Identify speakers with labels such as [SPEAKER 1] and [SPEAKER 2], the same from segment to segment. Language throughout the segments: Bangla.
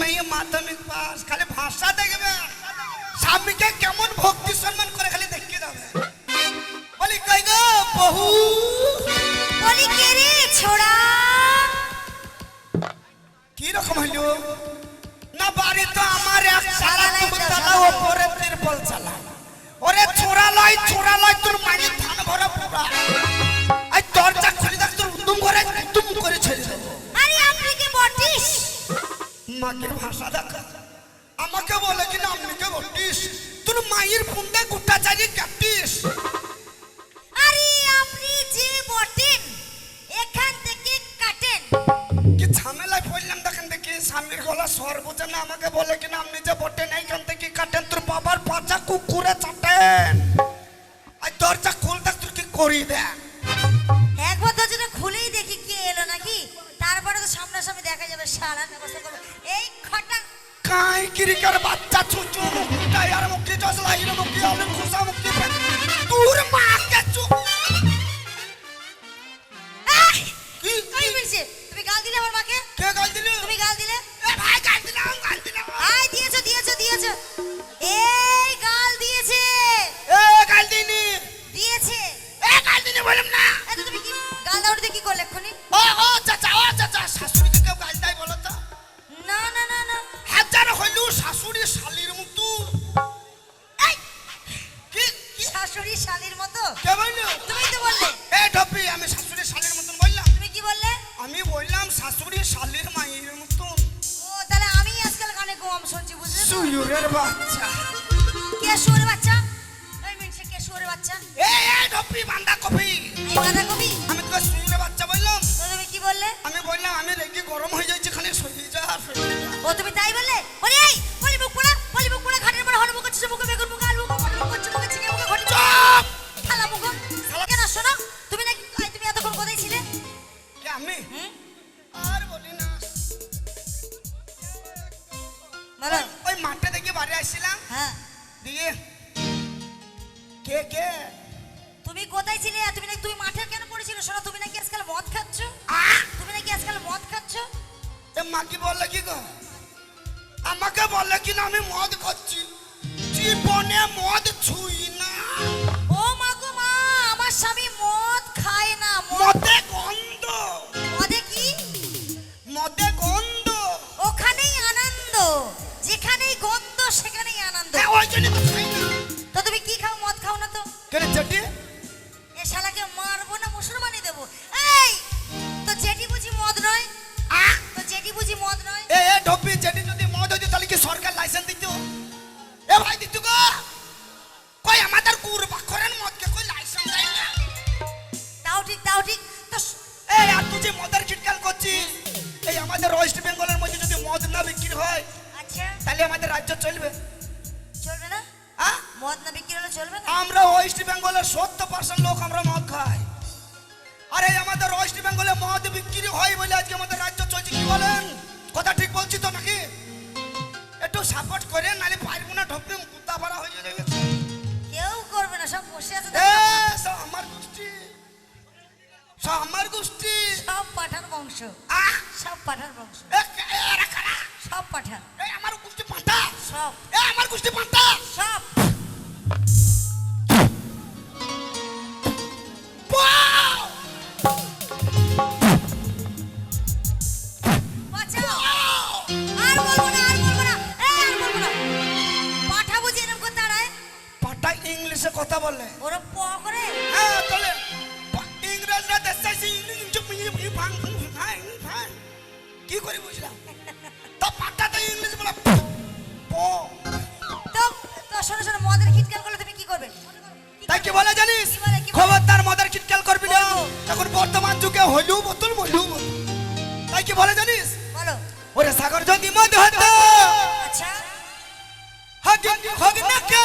[SPEAKER 1] মেয়ে মাধ্যমিক পাশ খালি ভাষা দেখবে। স্বামীকে কেমন ভক্তি সম্মান করে খালি দেখতে যাবে বলি কই গো বহু
[SPEAKER 2] বলি কে রে ছোড়া?
[SPEAKER 1] কি রকম হলো না বাড়ি তো আমার এক সারা
[SPEAKER 2] চালা
[SPEAKER 1] চালা ওপরে তিরপল চালা। ওরে ছোড়া লয় ছোড়া লয় তোর মানি ধান ভরা পুরা। আই তোর
[SPEAKER 2] দরজা
[SPEAKER 1] মাকে ভাষা দেখা। আমাকে বলে কিনা আম্মিকে বটিস। তোর মায়ের পুন্ডে গুটা চারি কাটিস।
[SPEAKER 2] আরে আপনি যে বটেন এখান থেকে কাটেন।
[SPEAKER 1] কি ঝামেলায় পড়লাম দেখেন দেখি স্বামীর গলা স্বর বোঝে না আমাকে বলে কিনা আপনি যে বটেন এইখান থেকে কাটেন। তোর বাবার পাচা কুকুরে চাটেন। আর দরজা খুলতে তোর কি করি দেখ। কিরিকার বাচ্চা চুচু আর মুক্তি
[SPEAKER 2] চাষ হিরো
[SPEAKER 1] মুক্তি অনেক
[SPEAKER 2] খুশাম சொல்லு. যেখানেই গন্ধ সেখানেই আনন্দ।
[SPEAKER 1] হ্যাঁ, ওই তো
[SPEAKER 2] তুমি কি খাও?
[SPEAKER 1] আহ!
[SPEAKER 2] সব পাঠার বংশ।
[SPEAKER 1] এরা কারা?
[SPEAKER 2] সব পাঠান
[SPEAKER 1] এই আমার গুষ্টি পান্তা?
[SPEAKER 2] সব।
[SPEAKER 1] এই আমার গুষ্টি পান্তা?
[SPEAKER 2] সব।
[SPEAKER 1] ইংলিশে কথা বলে।
[SPEAKER 2] ওরা প করে।
[SPEAKER 1] হ্যাঁ তাহলে ইংরেজরা দেশে ইংলিশ ভাঙ করে বুঝলাম। তো পাটাতে ইংলিশ বলে পো।
[SPEAKER 2] তো তো শোনো শোনো মদের খিটকাল করলে তুমি কি করবে?
[SPEAKER 1] তাই কি বলে জানিস? খবরদার মদের খিটকাল করবি না? এখন বর্তমান যুগে হলু বোতল মলু তাই কি বলে জানিস?
[SPEAKER 2] বলো।
[SPEAKER 1] ওরে সাগর যদি মদ হতো
[SPEAKER 2] আচ্ছা।
[SPEAKER 1] হগ হগ
[SPEAKER 2] কে?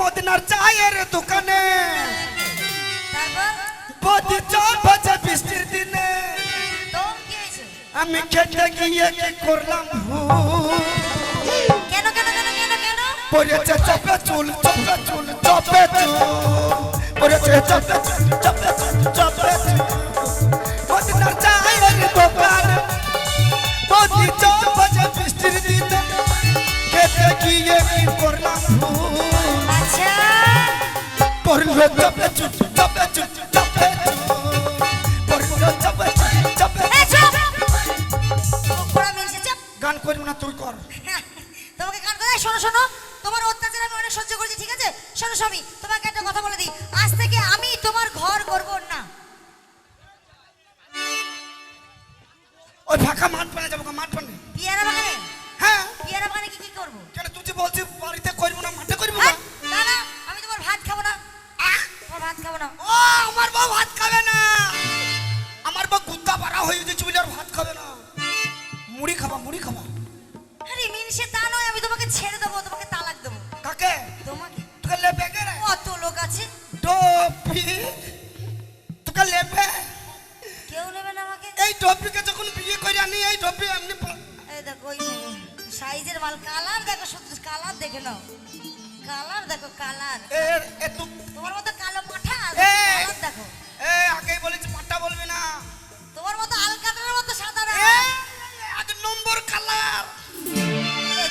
[SPEAKER 1] মদিনার চায়ের দোকানে। আমি খেতে গিয়ে কি করলাম
[SPEAKER 2] কেন কেন
[SPEAKER 1] পড়েছে চপে চুল চপে চুল চপে চুল। পড়েছে চপে চুল চপে চুল, চপে গান করবি না তুই কর।
[SPEAKER 2] তোমাকে গান করে শোনো শোনো। তোমার অত্যাচার আমি অনেক সহ্য করছি ঠিক আছে? শোনো স্বামী তোমাকে একটা কথা বলে দিই। আজ থেকে আমি তোমার ঘর করব না।
[SPEAKER 1] ওই ফাঁকা
[SPEAKER 2] মা সাইজের মাল কালার দেখো সত্যি কালার দেখে নাও। কালার দেখো কালার। তোমার মতো কালো
[SPEAKER 1] মাঠা
[SPEAKER 2] কালার দেখো।
[SPEAKER 1] এ আগেই বলেছি পাঠা বলবি না।
[SPEAKER 2] তোমার মতো আলকাতার মতো সাদা না।
[SPEAKER 1] এক নম্বর কালার।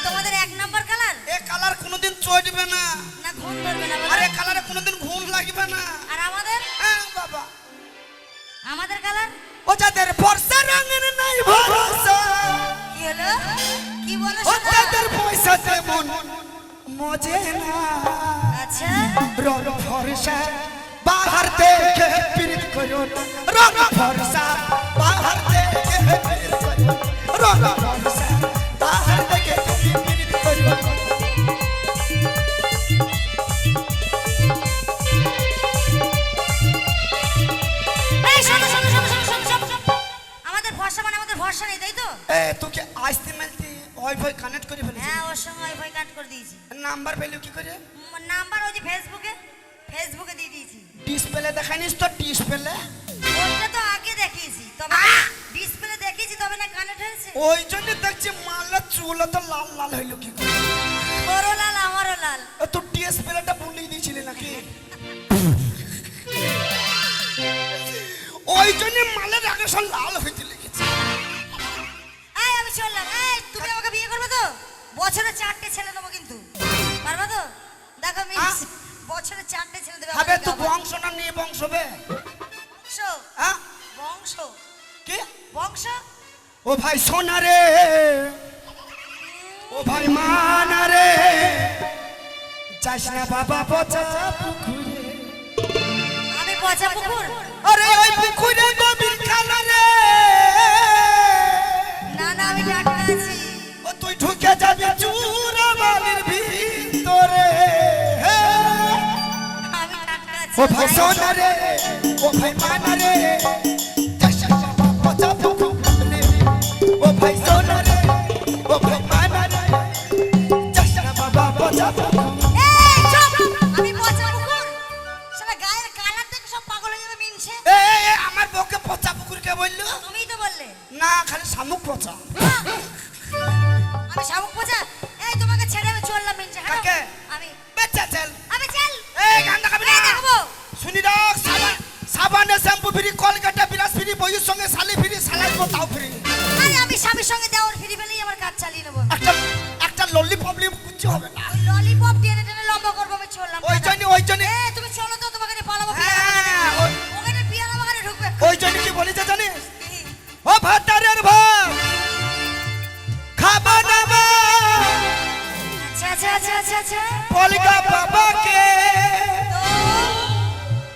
[SPEAKER 2] তোমাদের এক নম্বর কালার?
[SPEAKER 1] এ কালার কোনোদিন চটবে না।
[SPEAKER 2] না ঘুম ধরবে না
[SPEAKER 1] আরে কালারে কোনোদিন ঘুম লাগবে না।
[SPEAKER 2] আর আমাদের?
[SPEAKER 1] হ্যাঁ বাবা।
[SPEAKER 2] আমাদের কালার?
[SPEAKER 1] ও যাদের ফর্সা রঙের নাই ভরসা। অত্যাচার পয়সা যেমন মজে না। রং ভরসা বাহার দেখে করুন করো রং ভরসা বাহার দেখে
[SPEAKER 2] এত
[SPEAKER 1] বংশ না নিয়ে বংশ বে?
[SPEAKER 2] বংশ?
[SPEAKER 1] হ্যাঁ?
[SPEAKER 2] বংশ?
[SPEAKER 1] কি?
[SPEAKER 2] বংশ?
[SPEAKER 1] ও ভাই সোনা রে। ও ভাই মানা রে। যাস না বাবা পচা পুকুরে।
[SPEAKER 2] আমি পচা পুকুর।
[SPEAKER 1] আরে ওই পুকুরে গভীর খালা রে।
[SPEAKER 2] না না আমি ডাক্তার
[SPEAKER 1] ও তুই ঢুকে যাবি
[SPEAKER 2] চুপ।
[SPEAKER 1] ও ভাই রে ও ভাই মানা রে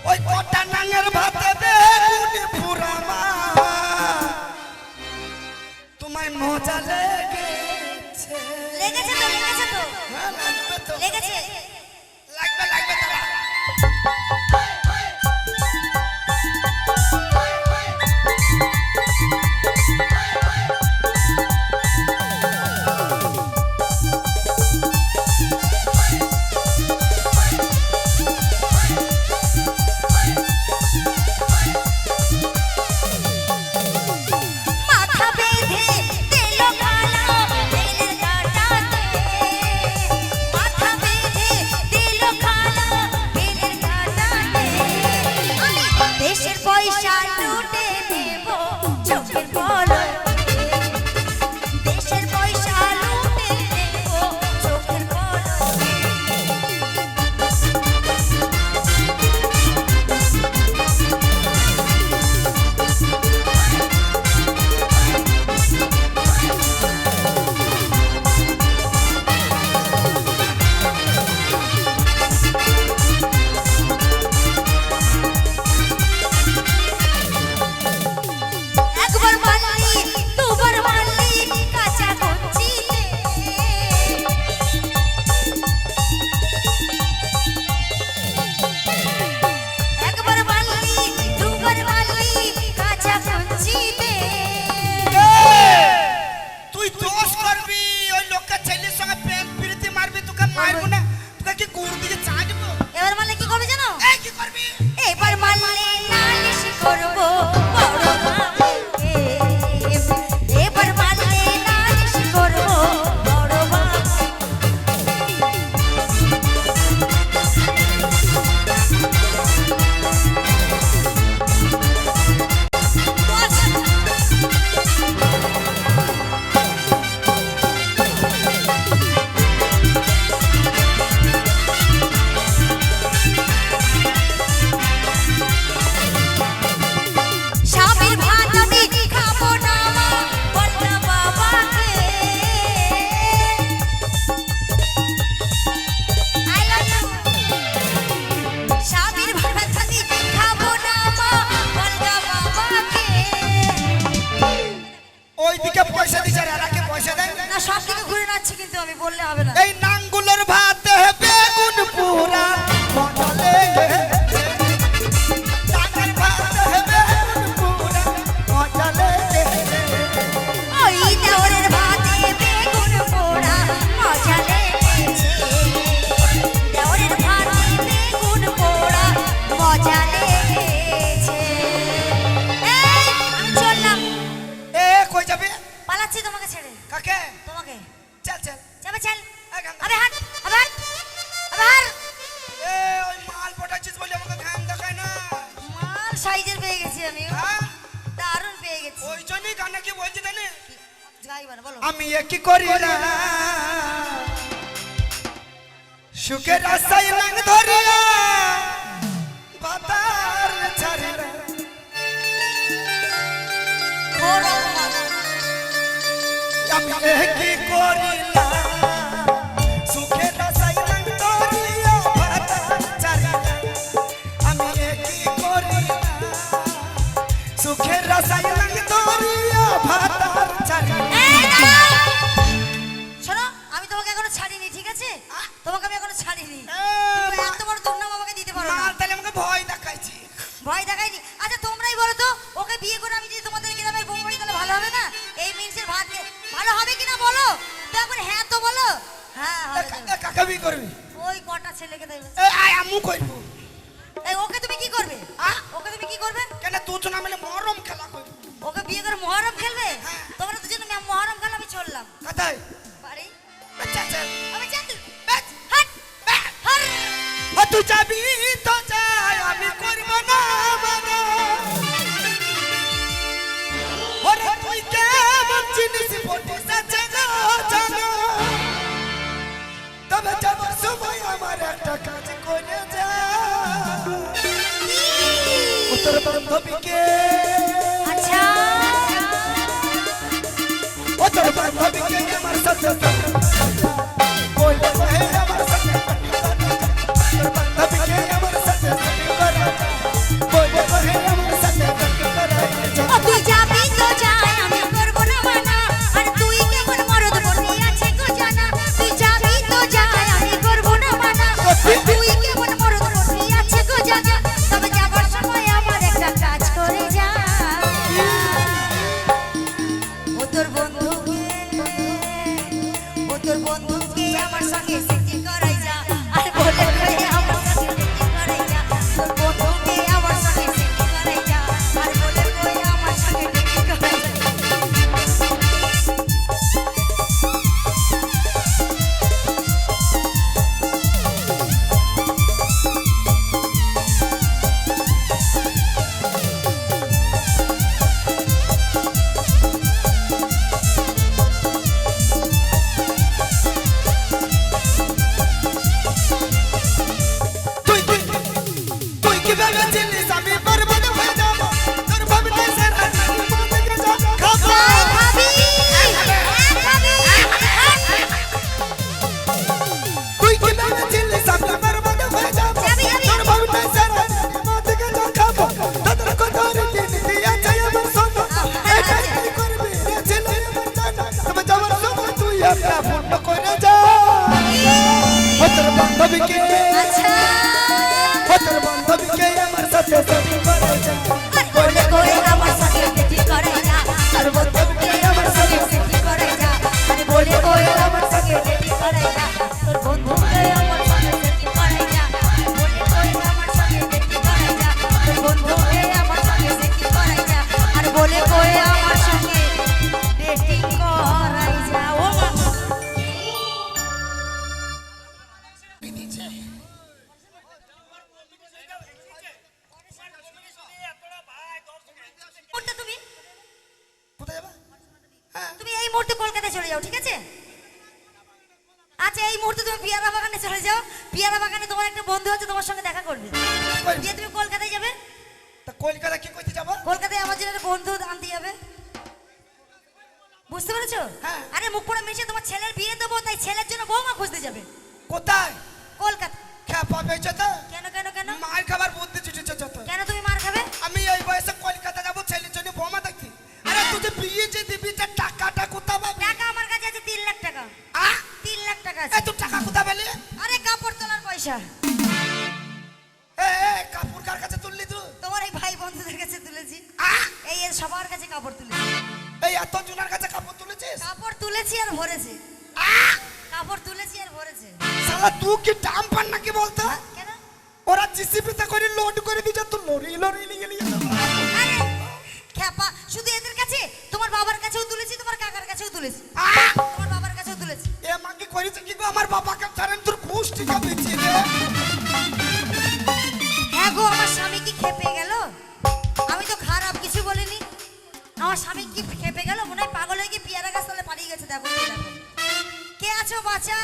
[SPEAKER 2] ওই
[SPEAKER 1] কটা নাঙের ভাতে দে পুরামা তোমায় মজা লেগেছে।
[SPEAKER 2] লেগেছে তো লেগেছে তো?
[SPEAKER 1] হ্যাঁ লাগবে তো।
[SPEAKER 2] লেগেছে? না
[SPEAKER 1] কি বলছি জানে আমি কি করি না? সুখের আশায় লাং ধরিয়া বাতার ছাড়ি না আমি কি করি না? 什么鬼 তোর বান্ধবীকে
[SPEAKER 2] আচ্ছা
[SPEAKER 1] ও তোর বান্ধবীকে আমার সাথে
[SPEAKER 2] তুমি?
[SPEAKER 1] কোথায় যাবা? হ্যাঁ।
[SPEAKER 2] তুমি এই মুহূর্তে কলকাতায় চলে যাও ঠিক আছে? আচ্ছা এই মুহূর্তে তুমি পিয়ারা বাগানে চলে যাও। পিয়ারা বাগানে তোমার একটা বন্ধু আছে তোমার সঙ্গে দেখা করবে। দিয়ে তুমি কলকাতায় যাবে।
[SPEAKER 1] তা কলকাতা কি করতে যাব?
[SPEAKER 2] কলকাতায় আমার জন্য বন্ধু আনতে যাবে। বুঝতে পেরেছ?
[SPEAKER 1] হ্যাঁ।
[SPEAKER 2] আরে মুখ পড়া মিশে তোমার ছেলের বিয়ে দেবো তাই ছেলের জন্য বৌমা খুঁজতে যাবে।
[SPEAKER 1] কোথায়?
[SPEAKER 2] কলকাতা।
[SPEAKER 1] খেপা পেয়েছে তো
[SPEAKER 2] কেন কেন কেন?
[SPEAKER 1] মার খাবার বুদ্ধি ছুটেছে যত।
[SPEAKER 2] কেন তুমি মার খাবে?
[SPEAKER 1] আমি এই বয়সে কলকাতা যাব ছেলের জন্য বোমা দেখছি আরে তুই বিয়ে যে দিবি যে টাকাটা কোথা পাবি?
[SPEAKER 2] টাকা আমার কাছে আছে তিন লাখ টাকা।
[SPEAKER 1] আ?
[SPEAKER 2] তিন লাখ টাকা আছে।
[SPEAKER 1] এত টাকা কোথা পেলি?
[SPEAKER 2] আরে কাপড় তোলার পয়সা। দেখো কে আছো বাঁচা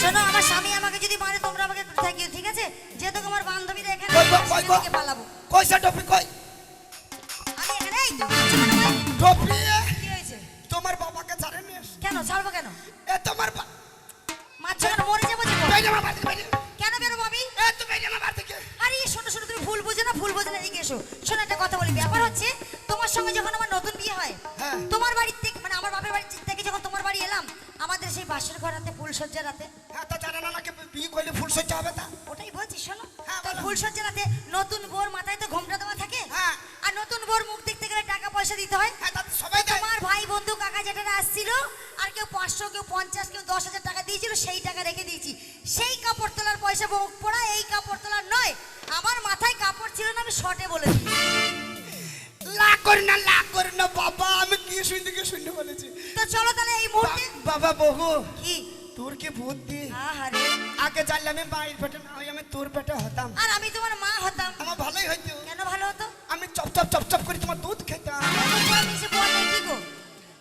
[SPEAKER 2] শোনো আমার স্বামী আমাকে যদি মারে তোমরা আমাকে থাকিও ঠিক আছে? যেহেতু তোমার বান্ধবীরা এখানে
[SPEAKER 1] কই কই
[SPEAKER 2] পালাবো।
[SPEAKER 1] কইসা টপি কই?
[SPEAKER 2] আমি এখানে এই তো?
[SPEAKER 1] টপি
[SPEAKER 2] কি হয়েছে?
[SPEAKER 1] তোমার বাবাকে ছাড়েন?
[SPEAKER 2] কেন ছাড়বো কেন?
[SPEAKER 1] এ তোমার বা-
[SPEAKER 2] মাছ মরে যাব
[SPEAKER 1] বাইরে আমার বাইরে।
[SPEAKER 2] বিয়ে হয়?
[SPEAKER 1] হ্যাঁ।
[SPEAKER 2] তোমার বাড়ি থেকে মানে আমার বাপের বাড়ি থেকে যখন তোমার বাড়ি এলাম আমাদের সেই বাসের ঘর রাতে ফুলসজ্জা রাতে।
[SPEAKER 1] হ্যাঁ তা জানে না নাকি বিয়ে করলে ফুল হবে তা?
[SPEAKER 2] ওটাই বলছি শোনো। তো ফুলসজ্জা রাতে নতুন বোর মাথায় তো ঘোমটা দেওয়া থাকে
[SPEAKER 1] হ্যাঁ।
[SPEAKER 2] আর নতুন বোর মুখ দেখতে গেলে টাকা পয়সা দিতে
[SPEAKER 1] তা তো সবাই
[SPEAKER 2] তোমার ভাই বন্ধু কাকা যেটারা আসছিল আর কেউ পাঁচশো কেউ পঞ্চাশ কেউ দশ হাজার টাকা দিয়েছিল সেই টাকা রেখে দিয়েছি। সেই কাপড় তোলার পয়সা পড়া এই কাপড় তোলার নয় আমার মাথায় কাপড় ছিল না আমি শর্টে বলে দিই
[SPEAKER 1] লাগ করি না লাগ করি না বাবা আমি কি শুনতে কি শুনতে বলেছি?
[SPEAKER 2] তো চলো তাহলে এই মুহূর্তে।
[SPEAKER 1] বাবা বহু
[SPEAKER 2] কি?
[SPEAKER 1] তোর কি বুদ্ধি?
[SPEAKER 2] আহারে।
[SPEAKER 1] আগে জানলে আমি বাইর পেটে না হই আমি তোর পেটে হতাম।
[SPEAKER 2] আর আমি তোমার মা হতাম।
[SPEAKER 1] আমার ভালোই হইতো।
[SPEAKER 2] কেন ভালো হতো?
[SPEAKER 1] আমি চপ চপ চপ চপ করে তোমার দুধ খেতাম?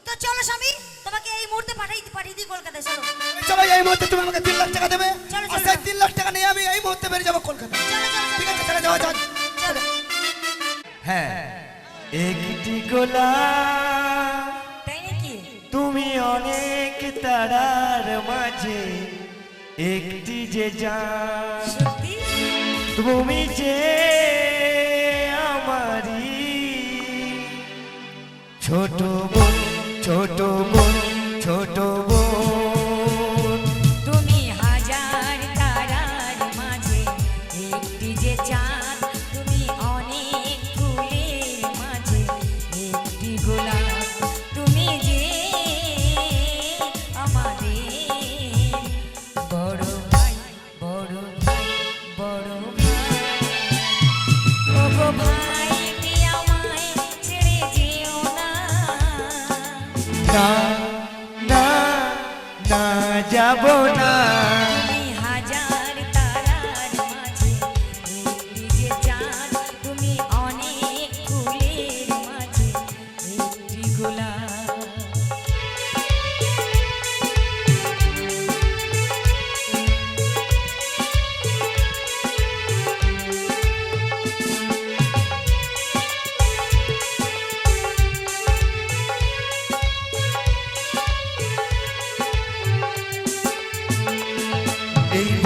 [SPEAKER 2] তো চলো স্বামী তোমাকে এই মুহূর্তে পাঠাই পাঠিয়ে দিই কলকাতায় চলো।
[SPEAKER 1] চলো এই মুহূর্তে তুমি আমাকে তিন লাখ টাকা দেবে। আর সেই তিন লাখ টাকা নিয়ে আমি এই মুহূর্তে বেরিয়ে
[SPEAKER 3] একটি গোলাপ।
[SPEAKER 2] তাই নাকি?
[SPEAKER 3] তুমি অনেক তারার মাঝে একটি যে যা
[SPEAKER 2] সত্যি?
[SPEAKER 3] তুমি যে আমারি ছোট বোন ছোট বোন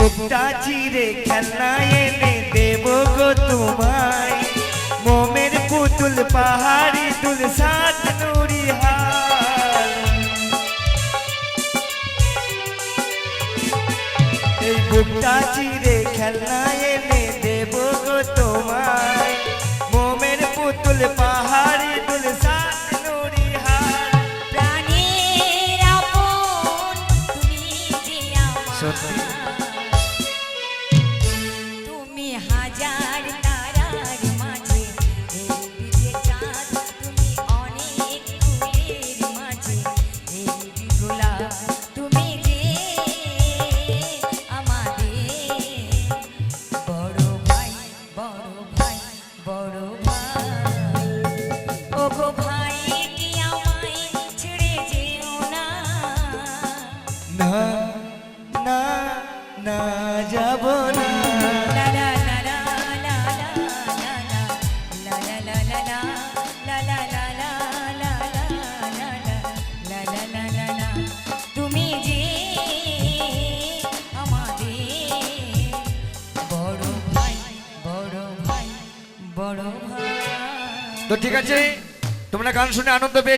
[SPEAKER 3] এই বুকটা চিরে খেলনা এনে দেব গো তোমায় মোমের পুতুল পাহাড়ি তুল সাত নুরি হার এই বুকটা চিরে খেলনা গান শুনে আনন্দ পেয়ে